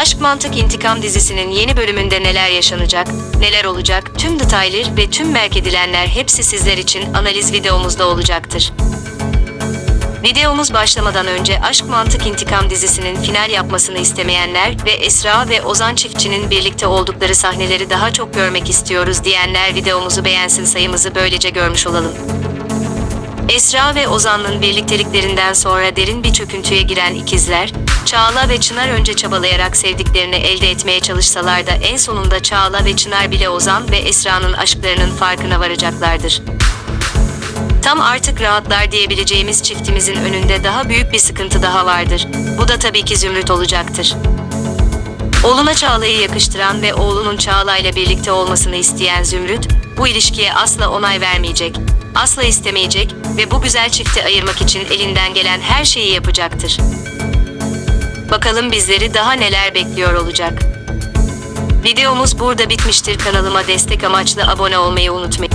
Aşk Mantık İntikam dizisinin yeni bölümünde neler yaşanacak, neler olacak, tüm detaylar ve tüm merak edilenler hepsi sizler için analiz videomuzda olacaktır. Videomuz başlamadan önce Aşk Mantık İntikam dizisinin final yapmasını istemeyenler ve Esra ve Ozan çiftçinin birlikte oldukları sahneleri daha çok görmek istiyoruz diyenler videomuzu beğensin sayımızı böylece görmüş olalım. Esra ve Ozan'ın birlikteliklerinden sonra derin bir çöküntüye giren ikizler, Çağla ve Çınar önce çabalayarak sevdiklerini elde etmeye çalışsalar da en sonunda Çağla ve Çınar bile Ozan ve Esra'nın aşklarının farkına varacaklardır. Tam artık rahatlar diyebileceğimiz çiftimizin önünde daha büyük bir sıkıntı daha vardır. Bu da tabii ki Zümrüt olacaktır. Oğluna Çağla'yı yakıştıran ve oğlunun Çağla ile birlikte olmasını isteyen Zümrüt, bu ilişkiye asla onay vermeyecek, asla istemeyecek ve bu güzel çifti ayırmak için elinden gelen her şeyi yapacaktır. Bakalım bizleri daha neler bekliyor olacak. Videomuz burada bitmiştir. Kanalıma destek amaçlı abone olmayı unutmayın.